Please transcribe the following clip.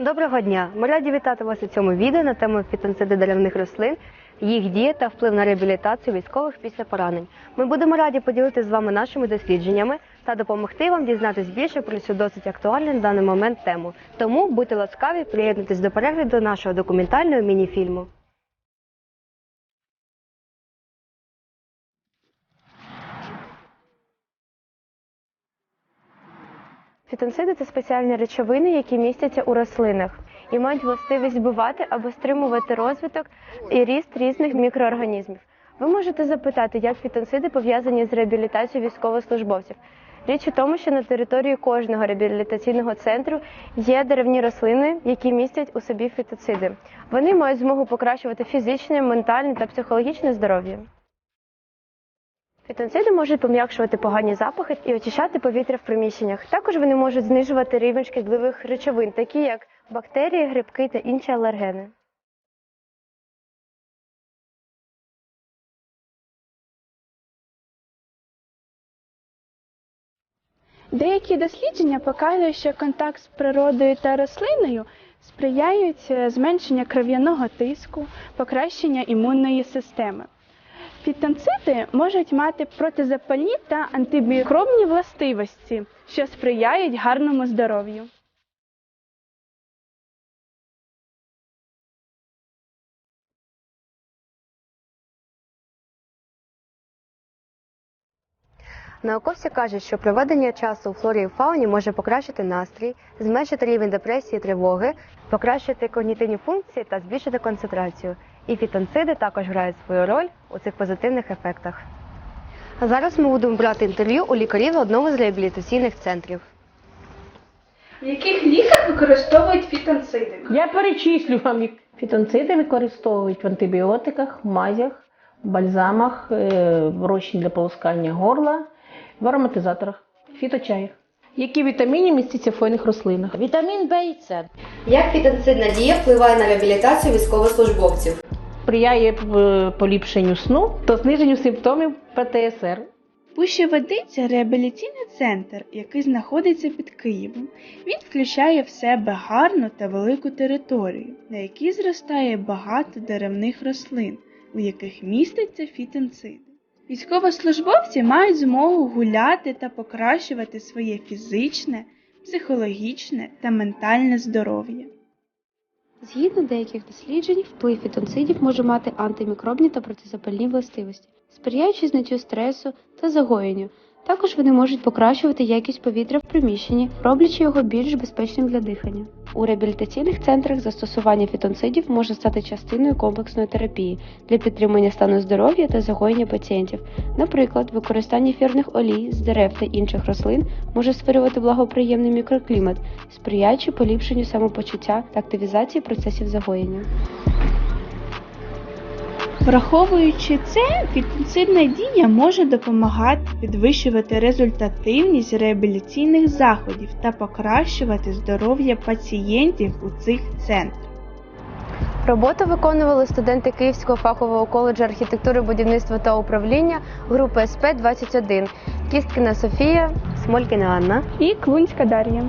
Доброго дня! Ми раді вітати вас у цьому відео на тему фітонциди деревних рослин, їх дія та вплив на реабілітацію військових після поранень. Ми будемо раді поділитися з вами нашими дослідженнями та допомогти вам дізнатись більше про цю досить актуальну на даний момент тему. Тому будьте ласкаві, приєднуйтесь до перегляду нашого документального міні-фільму. Фітонциди це спеціальні речовини, які містяться у рослинах і мають властивість вбивати або стримувати розвиток і ріст різних мікроорганізмів. Ви можете запитати, як фітонциди пов'язані з реабілітацією військовослужбовців. Річ у тому, що на території кожного реабілітаційного центру є деревні рослини, які містять у собі фітоциди. Вони мають змогу покращувати фізичне, ментальне та психологічне здоров'я. Фітонциди можуть пом'якшувати погані запахи і очищати повітря в приміщеннях. Також вони можуть знижувати рівень шкідливих речовин, такі як бактерії, грибки та інші алергени. Деякі дослідження показують, що контакт з природою та рослиною сприяють е, зменшенню кров'яного тиску, покращення імунної системи. Фітонциди можуть мати протизапальні та антимікробні властивості, що сприяють гарному здоров'ю. Науковці кажуть, що проведення часу у флорі і фауні може покращити настрій, зменшити рівень депресії і тривоги, покращити когнітивні функції та збільшити концентрацію. І фітонциди також грають свою роль у цих позитивних ефектах. А зараз ми будемо брати інтерв'ю у лікарів одного з реабілітаційних центрів. В яких ліках використовують фітонциди? Я перечислю вам. їх. Фітонциди використовують в антибіотиках, мазях, бальзамах, е, розчині для полоскання горла, в ароматизаторах, фіточаях. Які вітаміни містяться в хвойних рослинах? Вітамін Б і С. Як фітонцидна дія впливає на реабілітацію військовослужбовців? Сприяє е, поліпшенню сну та зниженню симптомів ПТСР. Пущеводиця реабілітаційний центр, який знаходиться під Києвом. Він включає в себе гарну та велику територію, на якій зростає багато деревних рослин, у яких містяться фітонциди. Військовослужбовці мають змогу гуляти та покращувати своє фізичне, психологічне та ментальне здоров'я. Згідно деяких досліджень, вплив фітонцидів може мати антимікробні та протизапальні властивості, сприяючи зняттю стресу та загоєнню. Також вони можуть покращувати якість повітря в приміщенні, роблячи його більш безпечним для дихання. У реабілітаційних центрах застосування фітонцидів може стати частиною комплексної терапії для підтримання стану здоров'я та загоєння пацієнтів. Наприклад, використання ефірних олій з дерев та інших рослин може створювати благоприємний мікроклімат, сприяючи поліпшенню самопочуття та активізації процесів загоєння. Враховуючи це, фітонцидна дія може допомагати підвищувати результативність реабілітаційних заходів та покращувати здоров'я пацієнтів у цих центрах. Роботу виконували студенти Київського фахового коледжу архітектури, будівництва та управління групи СП-21 Кісткіна Софія, Смолькіна Анна. І Клунська Дар'я.